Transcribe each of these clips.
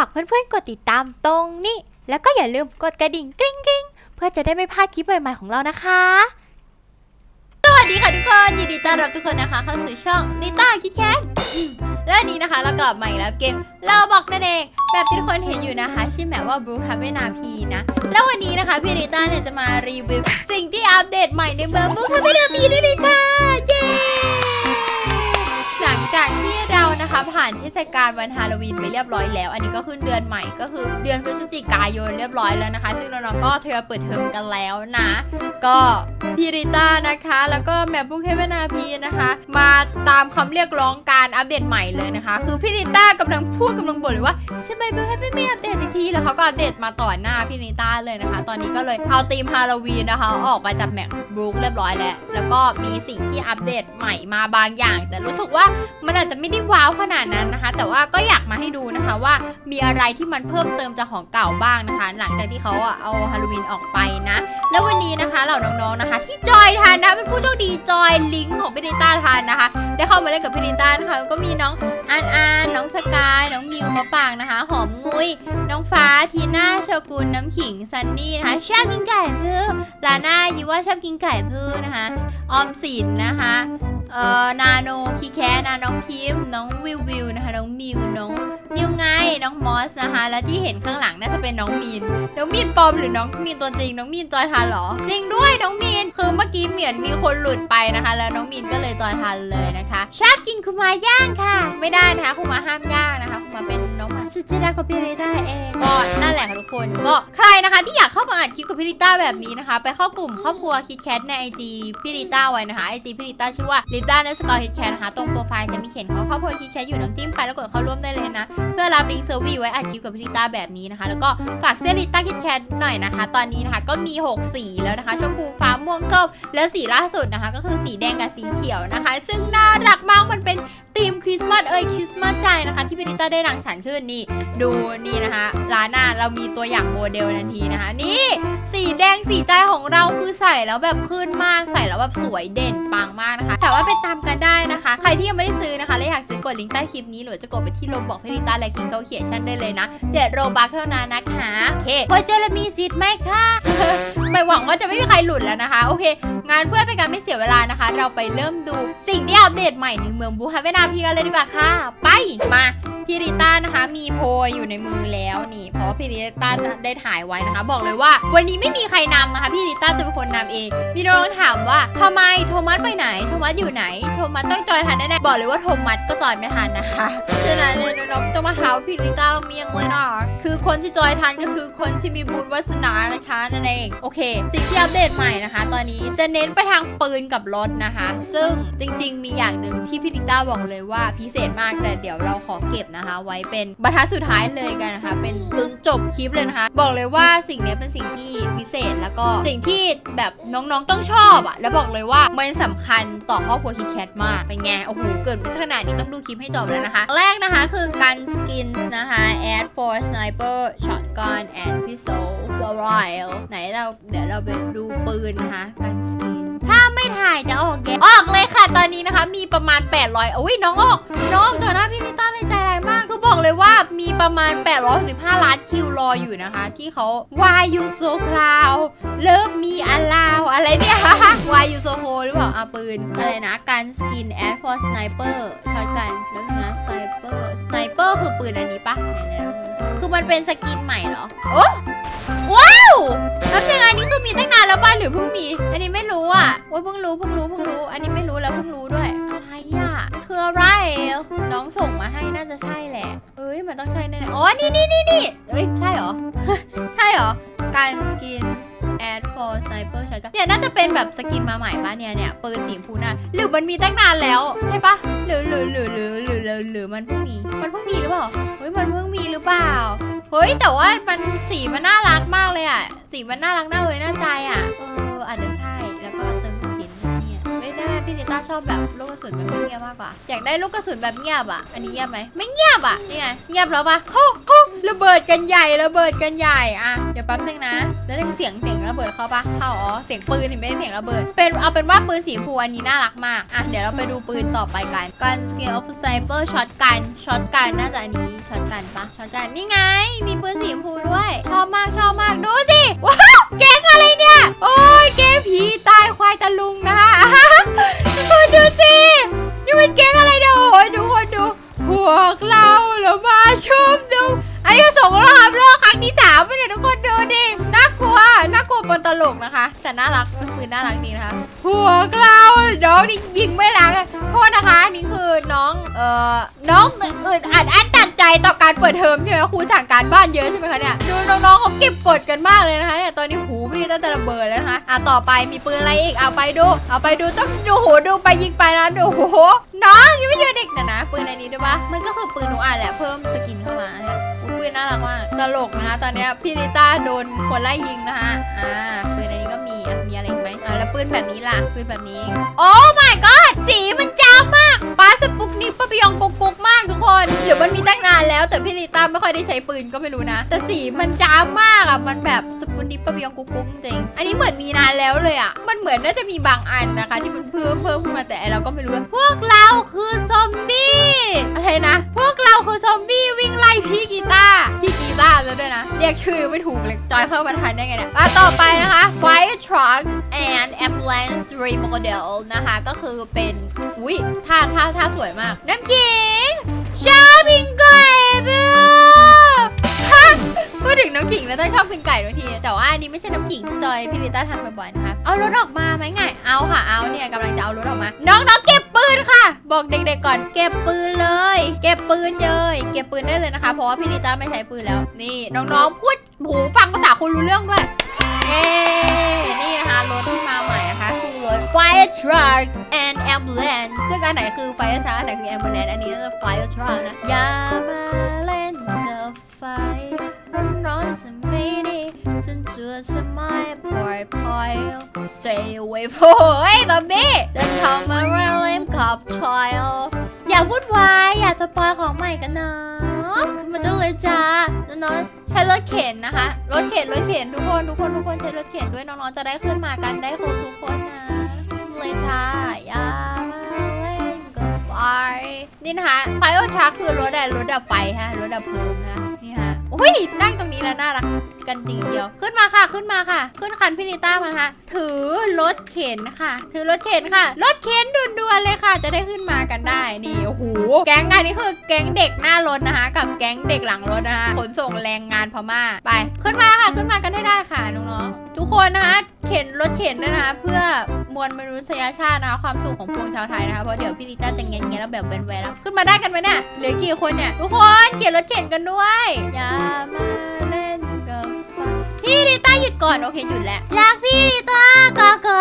ากเพื่อนๆกดติดตามตรงนี้ แล้วก็อย่าลืมกดกระดิ่งกริ๊งกริ๊งเพื่อจะได้ไม่พลาดคลิปใหม่ๆของเรานะคะ สวัสดีค่ะทุกคน ยินดีต้อนรับทุกคนนะคะ เข้าสู่ช่องนิต้าคิดแคทและนี้นะคะเรากลับมาอีกแล้วเกม เราบอกนั่นเอง แบบที่ทุกคนเห็นอยู่นะคะชื่อแบบว่า Blue h a v e n a p นะ แล้ววันนี้นะคะพี่นิต้าเนี่ยจะมารีวิวสิ่งที่อัปเดตใหม่ในเบอร์ Blue h a v e n a p นั่นเองค่ะ เย้ จากที่เรานะคะผ่านเทศกาลวันฮาโลวีนไปเรียบร้อยแล้ว อันนี้ก็ขึ้นเดือนใหม่ก็คือเดือนพฤศจิกายนเรียบร้อยแล้วนะคะ ซึ่งน้องๆก็ทยอยเปิดเทอมกันแล้วนะ ก็ พีริต้านะคะ แล้วก็แมปบุกเฮเวนาพีนะคะ มาตามคำเรียกร้องการอัปเดตใหม่เลยนะคะ คือพีริต้ากำลังพูดกำลังบ่นเลยว่าทำไมบุกเฮเวไม่อัปเดตสักทีแล้วเขาก็อัปเดตมาต่อหน้าพีริต้าเลยนะคะ ตอนนี้ก็เลยเอาธีมฮาโลวีนนะคะออกมาจากแมปบุ๊กเรียบร้อยแล้ว แล้วก็มีสิ่งที่อัปเดตใหม่มาบางอย่าง แต่รู้สึกว่ามันอาจจะไม่ได้ว้าวขนาดนั้นนะคะ แต่ว่าก็อยากมาให้ดูนะคะว่ามีอะไรที่มันเพิ่มเติมจากของเก่าบ้างนะคะ หลังจากที่เขาเอาฮาโลวีนออกไปนะ แล้ววันนี้นะคะเหล่าน้องๆนะคะที่จอยทานนะเป็นผู้โชคดีจอยลิงของพี่ดิต้าทานนะคะ ได้เข้ามาเล่นกับพี่ดิต้านะคะก็มีน้องอันอันน้องสกายน้องมิวมะปางนะคะ หอมงุยน้องฟ้าทีน่าโชกุนน้ำขิงซันนี่นะคะชอบกินไก่พื้ลาน่ายูว่าชอบกินไก่พื้นะคะ ออมสินนะคะ เอ่อนาโนคีแคนาน้องพิมพ์น้องวิววิวนะคะน้องมิวน้องนิวไงน้องมอสนะคะและที่เห็นข้างหลังน่าจะเป็นน้องมีนน้องมีนปลอมหรือน้องมีนตัวจริง น้องมีนจอยทันเหรอ จริงด้วยน้องมีนคือเมื่อกี้เหมือนมีคนหลุดไปนะคะ แล้วน้องมีนก็เลยจอยทันเลยนะคะชอบกินคุมาย่างค่ะ ไม่ได้นะคะคุมาห้ามย่างนะคะคุมาเป็นน้องหมาสุดที่รักของพี่ริต้าเองก็นั่นแหละค่ะทุกคนก็ใครนะคะที่อยากเข้ามาอัดคลิปกับพี่ริต้าแบบนี้นะคะ ไปเข้ากลุ่มครอบครัวคิดแคทในไอจีพี่ริต้าไว้นะคะไอจีพี่ริต้าชื่อว่าริต้าเนสกอร์คิดแคทนะคะตรงโปรไฟล์จะมีเขียนเขาครอบครัวคิดแคทอยู่น้องจิ้มไปแล้วกดเข้าร่วมได้เลยนะ เพื่อรับลิงก์เซอร์วีไว้อัดคลิปกับพี่ริต้าแบบนี้นะคะ แล้วก็ฝากเสื้อริต้าคิดแคทหน่อยนะคะ ตอนนี้นะคะก็มี 6 สีแล้วนะคะชมพูฟ้าม่วงส้มแล้วสีล่าสุดนะคะ ก็คือสีแดงกับสีเขียวนะคะ ซึ่งน่ารักมากมันเป็นธีมคริสต์มาสเอ้ยคริสต์มาสใจนะคะ ที่พี่ริต้าได้รังสรรค์ขึ้นนี่ดูนี่นะคะร้านหน้าเรามีตัวอย่างโมเดลทันทีนะคะ นี่ สีแดงสีใจของเราคือใส่แล้วแบบขึ้นมากใส่แล้วแบบสวยเด่นปังมากนะคะแต่ว่าไปตามกันได้นะคะ ใครที่ยังไม่ได้ซื้อนะคะและอยากซื้อกดลิงก์ใต้คลิปนี้หรือจะกดไปที่โลบอกพิริต้าและคิงเกาเขียชั่นได้เลยนะเจ็ดโรบัคเท่านั้นนะคะโอเคพอเจอแล้วมีสิทธิ์ไหมคะไม่หวังว่าจะไม่มีใครหลุดแล้วนะคะ โอเคงานเพื่อเป็นการไม่เสียเวลานะคะ เราไปเริ่มดูสิ่งที่อัปเดตใหม่ในเมืองบูฮาเวนาพีกันเลยดีกว่าค่ะ ไปมา พี่ริต้านะคะมีโพยอยู่ในมือแล้วนี่ เพราะว่าพี่ริต้าได้ถ่ายไว้นะคะ บอกเลยว่า วันนี้ไม่มีใครนำนะคะพี่ริต้าจะเป็นคนนำเองมีน้องถามว่าทำไมโทมัสไปไหนโทมัสอยู่ไหนโทมัสต้องจอยทันแน่ๆบอกเลยว่าโทมัสก็จอยไม่ทันนะคะฉะนั้นเนยน้องๆจะมาหาว่าพี่ริต้าเมียงเลยนะคือคนที่จอยทันก็คือคนที่มีบุญวาสนานะคะนั่นเองโอเค สิ่งที่อัปเดตใหม่นะคะ ตอนนี้จะเน้นไปทางปืนกับรถนะคะ ซึ่งจริง ๆ มีอย่างหนึ่งที่พี่ริต้าบอกเลยว่าพิเศษมากแต่เดี๋ยวเราขอเก็บนะคะ ไว้เป็นบรรทัดสุดท้ายเลยกันนะคะ เป็นจนจบคลิปเลยนะคะ บอกเลยว่าสิ่งนี้เป็นสิ่งที่พิเศษแล้วก็สิ่งที่แบบน้องๆต้องชอบอะแล้วบอกเลยว่ามันสำคัญต่อครอบครัวคิดแคทมากเป็นไงโอ้โหเกิดเป็นขนาดนี้ต้องดูคลิปให้จบแล้วนะคะ แรกนะคะคือการสกินนะคะ Air Force Sniper Shotgun and Pistol Royal ไหนเราเดี๋ยวเราไปดูปืนนะคะการสกินถ้าไม่ถ่ายจะออกแกออกเลยค่ะตอนนี้นะคะ มีประมาณ 800อุ้ยน้องออก น้องต่อหน้าพี่นิต้าเลยใจ ประมาณ 815 ล้านคิวรออยู่นะคะ ที่เขา Why you so proud Love me allow อะไรเนี่ย Why you so cold หรือเปล่าอาปืน อะไรนะการสกิน Air for Sniper ช็อตกันแล้วนะสไนเปอร์สไนเปอร์คือปืนอันนี้ปะคือมันเป็นสกินใหม่เหรอ โอ้ว้า แล้วยังไงอันนี้คือมีตั้งนานแล้วบ้านหรือเพิ่งมี อันนี้ไม่รู้อะโอ้ยเพิ่งรู้เพิ่งรู้เพิ่งรู้ อันนี้ไม่รู้แล้วเพิ่งรู้ด้วยอะไรอะคืออะไรน้องส่งมาให้น่าจะใช่แหละเอ้ยมันต้องใช่แน่ๆอ๋อนี่นี่นี่นี่เอ้ยใช่เหรอ ใช่เหรอการสกิน for sniper shotgun เนี่ยน่าจะเป็นแบบสกินมาใหม่ป่ะเนี่ยเนี่ยปืนสีชมพูน่าหรือมันมีตั้งนานแล้วใช่ปะหรือหรือหรือหรือหรือหรือหรือมันเพิ่งมีมันเพิ่งมีหรือเปล่าเฮ้ยมันเพิ่งมีหรือเปล่าเฮ้ยแต่ว่ามันสีมันน่ารักมากเลยอะสีมันน่ารักน่าเอ้ยน่าใจอะเอออาจจะใช่แล้วก็ พี่ติต้าชอบแบบลูกกระสุนแบบเงียบมากกว่า อยากได้ลูกกระสุนแบบเงียบอะ อันนี้เงียบไหมไม่เงียบอะ นี่ไง เงียบแล้วปะโฮโฮระเบิดกันใหญ่ ระเบิดกันใหญ่ อะ เดี๋ยวแป๊บนึงนะ แล้วเสียงเสียงระเบิดเข้าปะเข้าอ๋อ เสียงปืนถึงไม่ใช่เสียงระเบิด เป็น เอาเป็นว่าปืนสีชมพูอันนี้น่ารักมาก อะ เดี๋ยวเราไปดูปืนต่อไปกัน กันสเกลออฟไซเปอร์ช็อตกันช็อตกันน่าจะอันนี้ช็อตกันปะช็อตกันนี่ไง มีปืนสีชมพูด้วย ชอบมากชอบมาก ดูสิ ว้าวแก๊งอะไรเนี่ย โอ้ยแก๊ผีตายควายตะลุงนะคะคนดูสินี่มันเก๊กอะไรเนี่ยโอ้ยทุกคนดู พวกเราเรามาชมดู อันนี้ส่งรอบโลกครั้งที่สามไปเลยทุกคนดูดิน่ากลัวน่ากลัวบนตลกนะคะแต่น่ารักมันคือน่ารักดีนะคะพวกเราน้องนี่ยิงไม่รักโทษนะคะ นี่คือน้องเอ่อน้องอื่นอัดอั้นตันใจต่อการเปิดเทอมใช่ไหมครูสั่งการบ้านเยอะใช่ไหมคะเนี่ยดูน้องๆเขาเก็บกดกันมากเลยนะคะเนี่ยตอนนี้หูพี่ตั้งแต่ระเบิดแล้วนะคะอะต่อไปมีปืนอะไรอีกเอาไปดู เอาไปดูต้องดูโหดูไปยิงไปนะดูโหน้องยังไม่เจอเด็กนะนะปืนอันนี้ด้วยปะมันก็คือปืนหนูอ่านแหละเพิ่มสกินเข้ามา นน่ารักมากตลกนะคะตอนนี้พี่ลิต้าโดนคนไล่ยิงนะคะอ่าปืนอันนี้ก็มีอะมีอะไรอีกไหมอ่าแล้วปืนแบบนี้ล่ะปืนแบบนี้ โอ้ my god สีมันจ้ามากปาสปุกนิปปะปยองกุกกุกมากทุกคนเดี๋ยวมันมีตั้งนานแล้วแต่พี่ลิต้าไม่ค่อยได้ใช้ปืนก็ไม่รู้นะ แต่สีมันจ้ามากอะมันแบบสปุกนิปปะปยองกุกกุกจริงอันนี้เหมือนมีนานแล้วเลยอะมันเหมือนน่าจะมีบางอันนะคะ ที่มันเพิ่มเพิ่มขึ้นมาแต่เราก็ไม่รู้ว่าพวกเราคือซอมบี้อะไรนะ พวกเราคือซอมบี้วิ่งไล่พี่ แล้วด้วยนะ เรียกชื่อไม่ถูกเลยจอยเข้ามาทันได้ไงเนี่ยอะต่อไปนะคะ fire truck and ambulance remodel นะคะ ก็คือเป็นอุ้ยท่าท่าท่าสวยมากน้ำขิงชอบกินไก่เบ้อฮะ พูดถึงน้ำขิงแล้วต้องชอบกินไก่ทุกที แต่ว่าอันนี้ไม่ใช่น้ำขิงที่จอยพี่ลิต้าทำบ่อยๆนะคะเอารถออกมาไหมไงเอาค่ะเอาเนี่ยกำลังจะเอารถออกมา น้องๆเก็บปืนค่ะ บอกเด็กๆก่อนเก็บปืนเลย เก็บปืนเลยเก็บปืนได้เลยนะคะ เพราะว่าพี่ลิต้าไม่ใช้ปืนแล้ว นี่น้องๆพูดหูฟังภาษาคุณรู้เรื่องด้วยเย้นี่นะคะรถที่มาใหม่นะคะคือรถ fire truck and ambulance ซึ่งอันไหนคือ fire truck อันไหนคือ ambulance อันนี้จะ fire truck นะอย่ามาเล่นกับไฟ ร้อนๆจะไม่ดีฉันชัวร์จะไม่ปล่อดภัย stay away from เฮ้ยตอมบี้จะทำอะไรเล่นกับ child อย่าวุ่นวายอย่าสปอยของใหม่กันนะขึ้นมาจังเลยจ้าน้องๆใช้รถเข็นนะคะรถเข็นรถเข็นทุกคนทุกคนทุกคนใช้รถเข็นด้วยน้องๆจะได้ขึ้นมากันได้ครบทุกคนนะเลยจ้าอย่าเล่นกับไฟนี่นะคะไฟโอชาคือรถอะรถดับไฟฮะรถดับเพลิงค่ะ อุ้ยนั่งตรงนี้แล้วน่ารัก กันจริงเดียว ขึ้นมาค่ะขึ้นมาค่ะ ขึ้นคันพินิต้ามาค่ะ ถือรถเข็นค่ะ ถือรถเข็นค่ะ รถเข็นด่วนๆเลยค่ะ จะได้ขึ้นมากันได้นี่โอ้โหแก๊งอันนี้คือแก๊งเด็กหน้ารถนะคะ กับแก๊งเด็กหลังรถนะคะขนส่งแรงงานพม่าไป ขึ้นมาค่ะขึ้นมากันได้ได้ค่ะน้องๆทุกคนนะคะเข็นรถเข็นนะคะ เพื่อมวลมนุษยชาตินะคะความสุขของปวงชาวไทยนะคะเพราะเดี๋ยวพี่ลิต้าจะเงี้ยเงี้ยแล้วแบบแวนๆแล้วขึ้นมาได้กันไหมเนี่ยเหลือกี่คนเนี่ยทุกคนเข็นรถเข็นกันด้วยยาม ต้าหยุดก่อนโอเคหยุดแล้วรักพี่ลิต้ากอกอ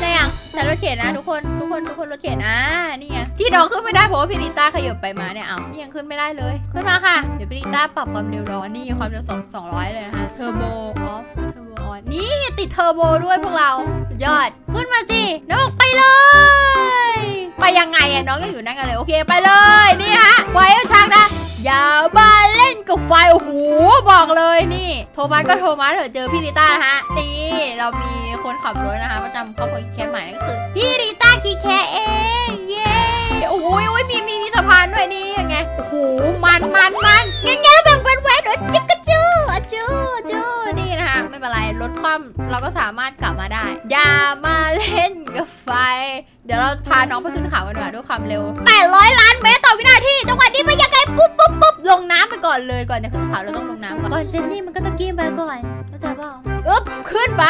ได้ยังแต่รถเข็นนะทุกคนทุกคนทุกคนรถเข็นอ่านี่ไงที่น้องขึ้นไม่ได้เพราะว่าพี่ลิต้าขยับไปมาเนี่ยเอานี่ยังขึ้นไม่ได้เลยขึ้นมาค่ะเดี๋ยวพี่ลิต้าปรับความเร็วรอนี่ความเร็วสองสองร้อยเลยนะคะเทอร์โบออฟเทอร์โบออนนี่ติดเทอร์โบด้วยพวกเราสุดยอดขึ้นมาสิน้องบอกไปเลยไปยังไงอะน้องก็อยู่นั่นกันเลยโอเคไปเลยนี่ฮะไฟเอาชักนะ อย่ามาเล่นกับไฟโอ้โหบอกเลยนี่ โทมัสก็โทมัสเถอะเจอพี่ริต้านะฮะนี่เรามีคนขับรถนะคะประจำครอบครัวคิแคใหม่นั่นก็คือพี่ริต้าคิแคเองเย้โอ้โหโอ้ยมีมีมีสะพานด้วยนี่ยังไงโอ้โหมันมันมันงั้นงั้นแล้วแบ่งเป็นแหวนโอ้จิกกะจูอจูอจูนี่นะคะไม่เป็นไรรถคว่ำเราก็สามารถกลับมาได้ อย่ามาเล่นกับไฟ เดี๋ยวเราพาน้องไปขึ้นเขากันดีกว่าด้วยความเร็ว800ล้านเมตรต่อวินาทีจังหวะนี้ไปยั ปุ๊บปุ๊บปุ๊บลงน้ำไปก่อนเลยก่อนจะขึ้นเขาเราต้องลงน้ำก่อนก่อนเจนนี่มันก็ต้องกิ้งไปก่อนเข้าใจเปล่าอึ๊บขึ้นไป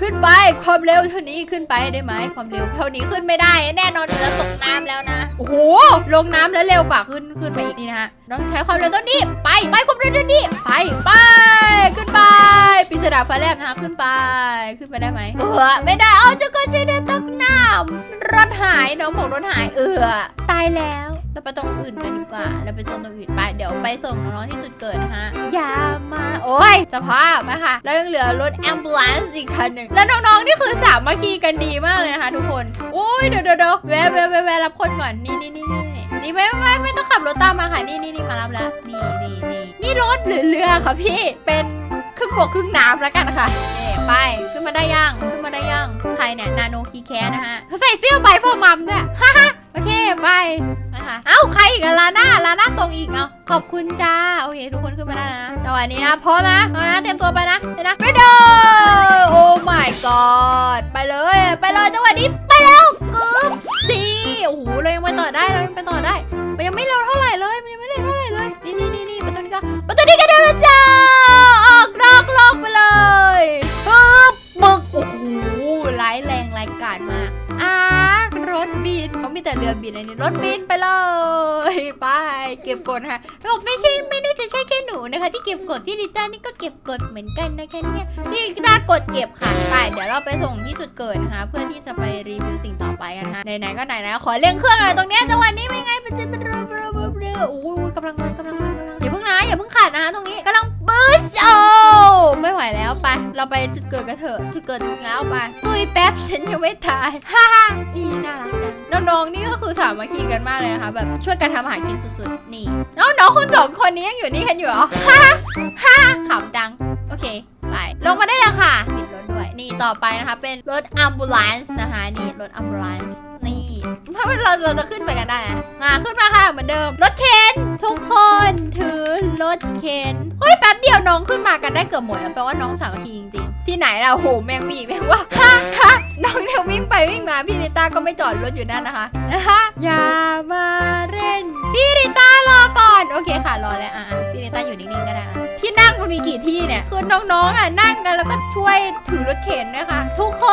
ขึ้นไปความเร็วเท่านี้ขึ้นไปได้ไหมความเร็วเท่านี้ขึ้นไม่ได้แน่นอนเดี๋ยวเราตกน้ำแล้วนะโอ้โหลงน้ำแล้วเร็วกว่าขึ้นขึ้นไปอีกนี่นะฮะต้องใช้ความเร็วต้นนี้ไปไปความเร็วต้นนี้ไปไปขึ้นไปปริศนาฟ้าแลบนะคะขึ้นไปขึ้นไปได้ไหมเออไม่ได้เอาจะก็ช่วยด้วยตกน้ำรถหายน้องบอกรถหายเออตายแล้วไป จะไปตรงอื่นกันดีกว่าเราไปโซนตรงอื่นไปเดี๋ยวไปส่งน้องๆที่จุดเกิดนะฮะอย่ามาโอ้ยสภาพนะคะแล้วยังเหลือรถแอมบูเลนซ์อีกคันหนึ่งแล้วน้องๆนี่คือสามัคคีกันดีมากเลยนะคะทุกคนโอ้ยเดี๋ยวเดี๋ยวเดี๋ยวแวะแวะแวะรับคนก่อนนี่นี่นี่นี่นี่ไม่ไม่ไม่ต้องขับรถตามมาค่ะนี่นี่นี่มารับแล้วนี่นี่นี่นี่รถหรือเรือคะพี่เป็นครึ่งบกครึ่งน้ำแล้วกันค่ะเอ่ไปขึ้นมาได้ยังขึ้นมาได้ยังใครเนี่ยนาโนคีแคนะฮะเขาใส่เสื้อใบฟอร์มัมด้วยฮ่าฮ่าโอเคไป นะคะ เอ้าใครอีกอะลาน่าลาน่าตรงอีกเนาะขอบคุณจ้าโอเค ทุกคนขึ้นมาได้แล้วนะจังหวะนี้นะพร้อมนะพร้อมนะเตรียมตัวไปนะเดี๋ยวนะไปเด้อโอ้ my god ไปเลย ไปเลยจังหวะนี้ไปแล้วกึ๊บดีโอ้โหเรายังไปต่อได้เรายังไปต่อได้ มันยังไม่เร็วเท่าไหร่เลยมันยังไม่เร็วเท่าไหร่เลยนี่นี่นี่นี่ประตูนี้ก็ประตูนี้ก็เดินจ้าออกนอกโลกไปเลยปึ๊บบึกโอ้โหร้ายแรงรายกาจมาก เขามีแต่เรือบินอันนี้รถบินไปเลยไปเก็บกดค่ะเราไม่ใช่ไม่ได้จะใช่แค่หนูนะคะ ที่เก็บกดพี่ลิต้านี่ก็เก็บกดเหมือนกันนะคะเนี่ยพี่ลิต้ากดเก็บค่ะไปเดี๋ยวเราไปส่งที่จุดเกิดนะคะ เพื่อที่จะไปรีวิวสิ่งต่อไปกันนะคะไหนๆก็ไหนแล้วขอเร่งเครื่องหน่อยตรงนี้จังหวะนี้เป็นไงเป็นเป็นเรือเรือเรือเรือโอ้ยกำลังมากำลังมากำลังมาอย่าเพิ่งนะอย่าเพิ่งขาดนะคะตรงนี้กำลังบูสโอ ไม่ไหวแล้วไป เราไปจุดเกิดกันเถอะ จุดเกิดแล้วไปตุยแป๊บฉันยังไม่ตาย ฮ่าฮ่านี่น่ารักจังน้องๆนี่ก็คือสามัคคีกันมากเลยนะคะ แบบช่วยกันทำอาหารกินสุดๆ นี่เอ้าน้องคนสองคนนี้ยังอยู่นี่กันอยู่เหรอ ฮ่าฮ่าขำจัง โอเค ไป ลงมาได้แล้วค่ะปิดรถด้วย นี่ต่อไปนะคะเป็นรถอัมบูเลนซ์นะคะ นี่รถอัมบูเลนซ์ เราเราจะขึ้นไปกันได้อะมาขึ้นมาค่ะเหมือนเดิม รถเข็นทุกคนถือรถเข็นเฮ้ยแป๊บเดียวน้องขึ้นมากันได้เกือบหมดแล้วแปลว่าน้องสามัคคีจริงๆ ที่ไหนล่ะโหแมงมีแมงว่าฮ่าฮ่าน้องเนี่ยววิ่งไปวิ่งมาพี่ริต้าก็ไม่จอดรถอยู่นั่นนะคะนะคะอย่ามาเล่นพี่ริต้ารอก่อนโอเคค่ะรอแล้วอะพี่ริต้าอยู่นิ่งๆก็ได้ ที่นั่งมันมีกี่ที่เนี่ยคือน้องๆอะนั่งกันแล้วก็ช่วยถือรถเข็นนะคะทุกค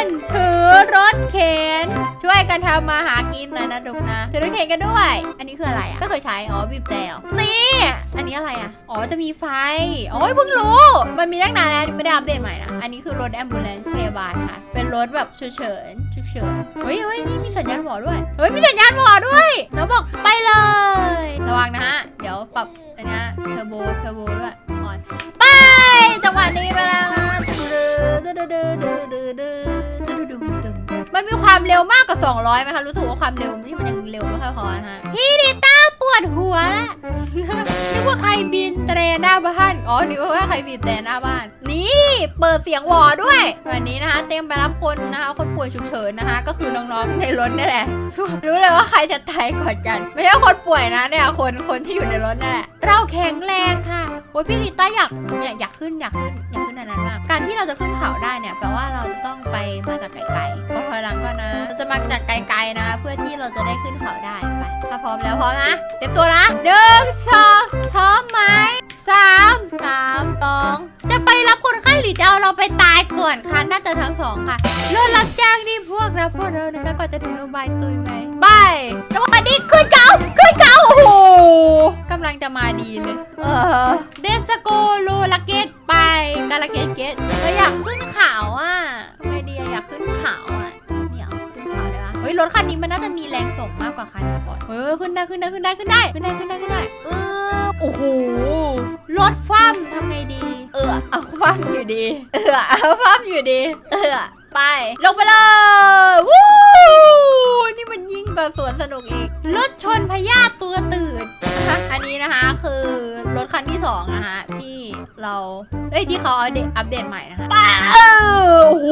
นถือรถเข็นช่วยกันทำมาหากินนะนะดุกนะถือรถเข็นกันด้วย อันนี้คืออะไรอะไม่เคยใช้อ๋อบีบแต่นี่อันนี้อะไรอะอ๋อจะมีไฟโอ้ยเพิ่งรู้ มันมีตั้งนานแล้วไม่ได้อัปเดตใหม่นะอันนี้คือรถแอมบูเลนซ์พยาบาลค่ะเป็นรถแบบฉุกเฉินฉุกเฉินเฮ้ยเฮ้ยนี่มีสัญญาณบอกด้วยเฮ้ยมีสัญญาณบอกด้วยแล้วบอกไปเลย ระวังนะฮะเดี๋ยวปรับ อันนี้เทอร์โบเทอร์โบด้วยอ่อนไปจังหวะนี้ไปแล้วนะมันมีความเร็วมากกว่า 200ไหมคะรู้สึกว่าความเร็วนี่มันยังเร็วไม่ค่อยพอนะฮะพี่ดิต้าป วดหัวละนึกว่าใครบินเตรหน้าบ้าน อ๋อนึกว่าใครบินเตรหน้าบ้าน นี่ เปิดเสียงวอด้วย วันนี้นะคะ เต็มไปรับคนนะคะ คนป่วยฉุกเฉินนะคะ ก็คือน้องๆในรถนี่แหละ รู้เลยว่าใครจะตายก่อนกัน ไม่ใช่คนป่วยนะเนี่ย คนคนที่อยู่ในรถนั่นแหละ เราแข็งแรงค่ะโอ้ยพี่ริต้าอยากอยากอยากขึ้นอยากขึ้นอยากขึ้นอันนั้นมาก การที่เราจะขึ้นเขาได้เนี่ยแปลว่าเราจะต้องไปมาจากไกลๆพอถอยหลังก็นะ เราจะมาจากไกลๆนะคะเพื่อที่เราจะได้ขึ้นเขาได้ไป ถ้าพร้อมแล้วพร้อมนะเตรียมตัวนะหนึ่งสองพร้อมไหมสามสามสองจะไปรับคนไข้หรือจะเอาเราไปตายก่อนคะน่าจะทั้งสองค่ะรถรับจ้างนี่พวกเราพวกเรานะคะก่อนจะถึงโรงพยาบาลตุยไหมไปจังหวะนี้ขึ้นเขาขึ้นเขาโอ้โหกำลังจะมาดีเลย เออเดสโกโลลาเกตไปกาลาเกตเกตเราอยากขึ้นเขาอะทำไมดีอะอยากขึ้นเขาอะ ยรถคันนี้มันน่าจะมีแรงส่งมากกว่าคันก่อนเออขึ้นได้ขึ้นได้ขึ้นได้ขึ้นได้ขึ้นได้ขึ้นได้ขึ้นได้เออโอ้โหรถคว่ำทำไงดี เออเอาคว่ำอยู่ดี เออเอาคว่ำอยู่ดี เออไป ลงไปเลยวู้นี่มันยิ่งกว่าสวนสนุกอีกรถชนพญาติตัวตื่นอันนี้นะคะคือรถคันที่สองนะคะที่เราเอ้ยที่เขาอัปเดตอัปเดตใหม่นะคะป้าเออโอ้โห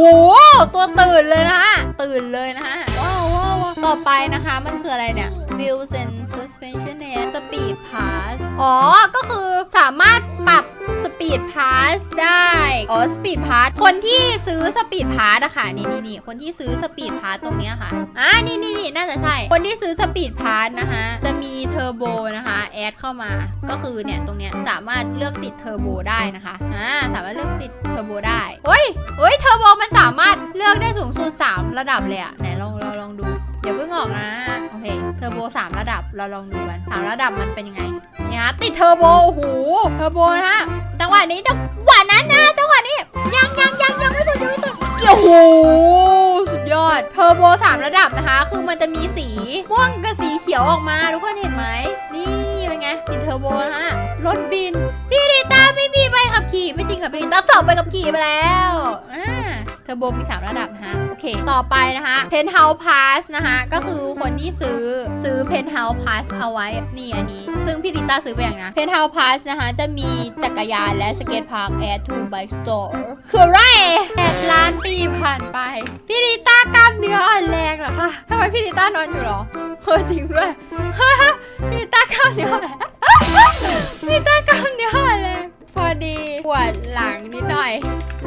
ตัวตื่นเลยนะฮะตื่นเลยนะฮะ อไปนะคะ มันคืออะไรเนี่ย Wheels and Suspension and Speed Pass อ๋อ ก็คือสามารถปรับ Speed Pass ได้ อ๋อ Speed Pass คนที่ซื้อ Speed Pass อะค่ะ นี่นี่นี่คนที่ซื้อ Speed Pass ตรงเนี้ยค่ะ อ่านี่นี่นี่น่าจะใช่ คนที่ซื้อ Speed Pass นะคะ จะมีเทอร์โบนะคะ แอดเข้ามา ก็คือเนี่ยตรงเนี้ยสามารถเลือกติดเทอร์โบได้นะคะ อ่า สามารถเลือกติดเทอร์โบได้เฮ้ยเฮ้ยเทอร์โบมันสามารถเลือกได้สูงสุด 3 ระดับเลยอะไหนลองเราลองดู เดี๋ยวเพิ่งออกนะ โอเค เทอร์โบสามระดับ เราลองดูกันสามระดับมันเป็นยังไงเนี่ยติดเทอร์โบ โอ้โห เทอร์โบนะฮะ จังหวะนี้จังหวะนั้นนะ จังหวะนี้ ยังยังยังยังไม่สุดยังไม่สุดโอ้โหสุดยอด เทอร์โบสามระดับนะคะ คือมันจะมีสีม่วงกับสีเขียวออกมา ทุกคนเห็นไหม นี่เป็นไง ติดเทอร์โบนะฮะ รถบิน พี่ดิต้าไม่มีใบขับขี่ ไม่จริงค่ะพี่ดิต้าสอบใบขับขี่ไปแล้วอ่า อร์โบมี 3 ระดับฮะโอเค ต่อไปนะคะ Penthouse Pass นะคะก็คือคนที่ซื้อซื้อ Penthouse Pass เอาไว้นี่อันนี้ ซึ่งพี่ดิต้าซื้อไปอย่างนะ Penthouse Pass นะคะจะมีจักรยานและสเก็ตพาร์ค Add to Bike Store คือไรแปดล้านปีผ่านไป พี่ดิต้ากล้ามเนื้ออ่อนแรงเหรอคะทำไมพี่ดิต้านอนอยู่หรอเฮ้ยจริงด้วยพี่ดิต้ากล้ามเนื้ออ่อนแรพี่ดิต้ากล้ามเนื้ออ่อนแรงพอดีปวดหลังนิดหน่อย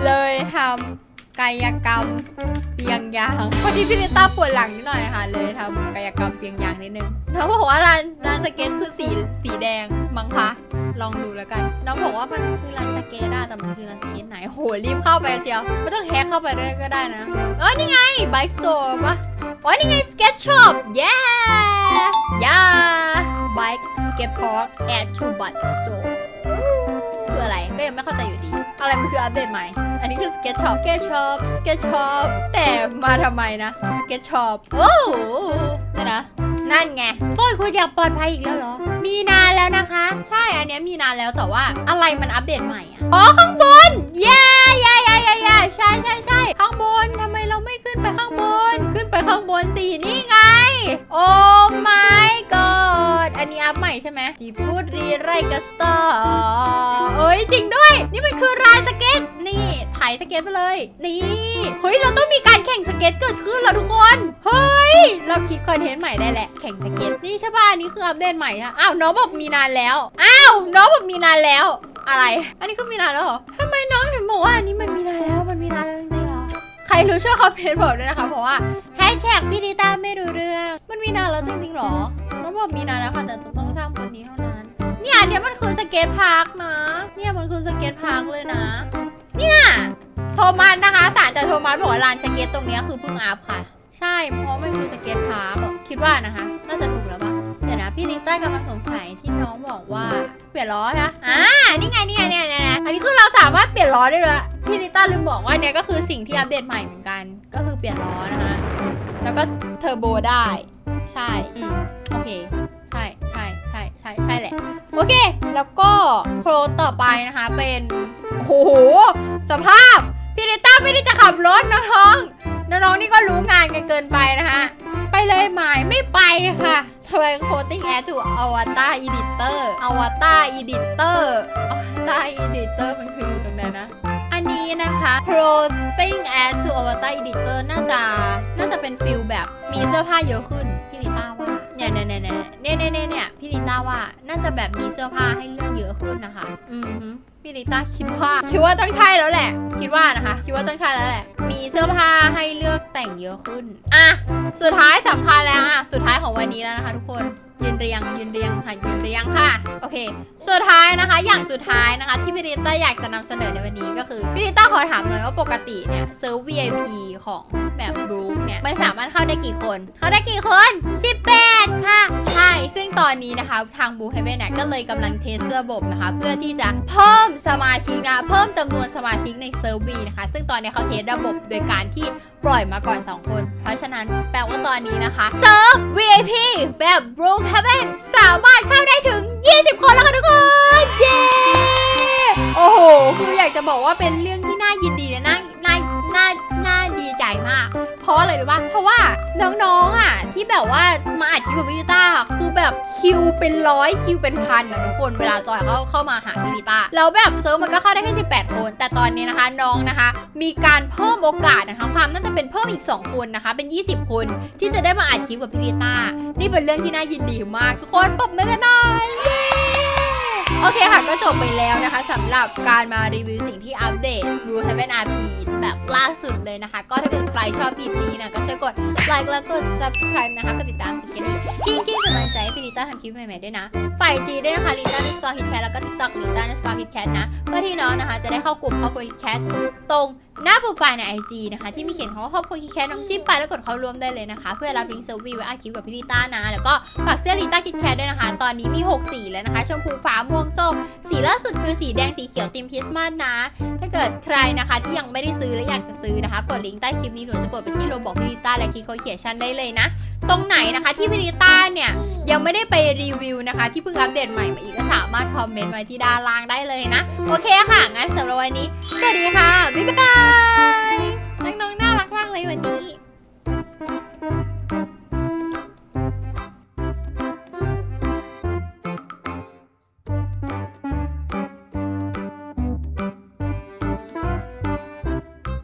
เลยทำ กายกรรมเปียงยางพอดีพี่ลิต้าปวดหลังนิดหน่อยค่ะ เลยทำกายกรรมเปียงยางนิดนึงน้องบอกว่าร้านร้านสเก็ตคือสีสีแดงมั้งคะลองดูแล้วกัน น้องบอกว่ามันคือร้านสเก็ตอะแต่มันคือร้านสเก็ตไหนโหรีบเข้าไปเจียวไม่ต้องแฮกเข้าไปด้วยก็ได้นะเออนี่ไง Bike Store ปะอ๋อนี่ไง Skate Shop yeah yeah Bike Skate Park add to Bike Store คืออะไร ก็ยังไม่เข้าใจอยู่ดี อะไรมันคืออัปเดตใหม่ อันนี้คือ Sketch Shop Sketch Shop Sketch Shop แต่มาทำไมนะ Sketch Shop โอ้โหเนี่ยนะ นั่นไงโอ้ยคุณอยากปลอดภัยอีกแล้วเหรอ มีนานแล้วนะคะ ใช่ อันเนี้ยมีนานแล้วแต่ว่าอะไรมันอัปเดตใหม่อะอ๋อข้างบนเย้เย้เย้เย้เย้ใช่ใช่ใช่ข้างบนทำไมเราไม่ขึ้นไปข้างบน ขึ้นไปข้างบนสินี่ไง โอ้ my god อันนี้อัพใหม่ใช่ไหมจีพูดรีไรกัสเตอร์เอ้ยจริงด้วย นี่มันคือรายสเก็ต นี่ถ่ายสเก็ตไปเลย นี่เฮ้ยเราต้องมีการแข่งสเก็ตเกิดขึ้นแล้วทุกคน เฮ้ย เราคิดคอนเทนต์ใหม่ได้แหละ แข่งสเก็ต นี่ใช่ป่ะอันนี้คืออัปเดตใหม่ค่ะอ้าวน้องบอกมีนานแล้ว อ้าวน้องบอกมีนานแล้ว อะไร อันนี้ก็มีนานแล้วเหรอทำไมน้องถึงบอกว่าอันนี้มันมีนานแล้ว มันมีนานแล้ว รรอใครรู้ช่วยคอมเมนต์บอกด้วยนะคะเพราะว่าแฮชแท็กพี่ดิต้าไม่รู้เรื่องมันมีนานแล้วจริงๆหรอน้องบอกมีนานแล้วค่ะแต่ต้องสร้างบนนี้เท่านั้น เนี่ยเนี้ยมันคือสเก็ตพาร์คนะ เนี่ยมันคือสเก็ตพาร์คเลยนะ เนี่ยโทมัสนะคะสารจากโทมัสบอกว่าลานสเก็ตตรงนี้คือเพิ่งอัพค่ะ ใช่เพราะมันคือสเก็ตพาร์คคิดว่านะคะ น่าจะถูกแล้วปะเดี๋ยวนะพี่ลิต้ากำลังสงสัยที่น้องบอกว่าเปลี่ยนล้อนะอ่านี่ไงนี่ไงเนี่ยเนี่ยเนี่ยอันนี้คือเราสามารถเปลี่ยนล้อได้เลย อะพี่ลิต้าลืมบอกว่าเนี่ยก็คือสิ่งที่อัปเดตใหม่เหมือนกัน ก็คือเปลี่ยนล้อนะคะ แล้วก็เทอร์โบได้ ใช่อืมโอเค ใช่ใช่ใช่ใช่ใช่แหละ โอเค แล้วก็โครต่อไปนะคะเป็นโอ้โหสภาพพี่เดต้าไม่ได้จะขับรถน้องๆน้องๆนี่ก็รู้งานกันเกินไปนะคะไปเลยหมายไม่ไปค่ะทำไมโคติ้งแอดถูอวตารอีดิเตอร์อวตารอีดิเตอร์อวตารอีดิเตอร์มันคืออยู่ตรงไหนนะ อันนี้นะคะ Clothing Add to Avatar Editor น่าจะน่าจะเป็นฟิลแบบมีเสื้อผ้าเยอะขึ้น พี่ลิต้าว่าเนี่ยเนี่ยเนี่ยเนี่ยเนี่ยเนี่ยเนี่ยพี่ลิต้าว่าน่าจะแบบมีเสื้อผ้าให้เลือกเยอะขึ้นนะคะ อือ พี่ลิต้าคิดว่าคิดว่าต้องใช่แล้วแหละ คิดว่านะคะ คิดว่าต้องใช่แล้วแหละ มีเสื้อผ้าให้เลือกแต่งเยอะขึ้นอะสุดท้ายสำคัญแล้วอะสุดท้ายของวันนี้แล้วนะคะ ทุกคนยืนเรียงยืนเรียงค่ะยืนเรียงค่ะโอเค สุดท้ายนะคะ อย่างสุดท้ายนะคะ ที่พี่ริต้าอยากจะนำเสนอในวันนี้ก็คือพี่ริต้าขอถามหน่อยว่าปกติเนี่ยเซิร์ฟ VIP ของแบบบรูเนี่ยมันสามารถเข้าได้กี่คน เข้าได้กี่คน 18 ค่ะ ใช่ ซึ่งตอนนี้นะคะทางบูเฮเว่นเนี่ยก็เลยกำลังเทสระบบนะคะ เพื่อที่จะเพิ่มสมาชิกนะเพิ่มจำนวนสมาชิกในเซิร์ฟวีนะคะ ซึ่งตอนนี้เขาเทสระบบโดยการที่ปล่อยมาก่อน 2 คน เพราะฉะนั้นแปลว่าตอนนี้นะคะเซิร์ฟ VIP แบบ Brookhaven สามารถเข้าได้ถึง 20 คนแล้วค่ะทุกคน เย้ โอ้โห คืออยากจะบอกว่าเป็นเรื่องที่น่ายินดีและน่าน่าน่าน่าดีใจมาก เพราะอะไรรู้ป่ะเพราะว่าน้องๆอะที่แบบว่ามาอัดคลิปกับวิต้าคือแบบคิวเป็นร้อยคิวเป็นพันอะทุกคนเวลาจอยเขาเข้ามาหาวิต้าแล้วแบบเซิร์ฟมันก็เข้าได้แค่18 คน แต่ตอนนี้นะคะน้องนะคะ มีการเพิ่มโอกาสนะคะความน่าจะเป็นเพิ่มอีก 2 คนนะคะ เป็น 20 คนที่จะได้มาอัดคลิปกับพี่วิต้านี่เป็นเรื่องที่น่ายินดีมากทุกคนปรบมือกันหน่อยเย้ โอเคค่ะก็จบไปแล้วนะคะสำหรับการมารีวิวสิ่งที่อัปเดต Blue Heaven RP แบบล่าสุดเลยนะคะ ก็ถ้าเกิดใครชอบคลิปนี้นะก็ช่วยกดไลค์แล้วกด subscribe นะคะก็ติดตามติดกันกิ้งกิ้งกำลังใจให้พี่ลิต้าทำคลิปใหม่ๆด้วยนะฝ่ายจีด้วยนะคะลิต้าในสกอร์ฮิตแคทแล้วก็ติ๊กต็อกลิต้าในสกอร์ฮิตแคทนะเพื่อที่น้องนะคะจะได้เข้ากลุ่มเข้ากลุ่มฮิตแคทตรง หน้าโปรไฟล์ใน IG นะคะ ที่มีเขียนคำว่าครอบครัวคิดแคทน้องจิ้มไปแล้วกดเข้าร่วมได้เลยนะคะ เพื่อรับลิงก์เซอร์วีไว้อาคิวกับพี่ลิต้านะ แล้วก็ฝากเสื้อลิต้าคิดแคทด้วยนะคะ ตอนนี้มี 6 สีแล้วนะคะ ชมพูฟ้าม่วงส้มสีล่าสุดคือสีแดงสีเขียวทีมคริสต์มาสนะ ถ้าเกิดใครนะคะที่ยังไม่ได้ซื้อและอยากจะซื้อนะคะ กดลิงก์ใต้คลิปนี้หนูจะกดไปที่โลบอกพี่ลิต้าและคลิกเขาเขียนชันได้เลยนะ ตรงไหนนะคะที่พี่ลิต้าเนี่ยยังไม่ได้ไปรีวิวนะคะ ที่เพิ่งอัปเดตใหม่มาอีกก็สามารถคอมเมนต์ไว้ที่ด้านล่างได้เลยนะ โอเคค่ะงั้นสำหรับวันนี้สวัสดีค่ะบ๊ายบายน้องๆ น่ารักมากเลยวันนี้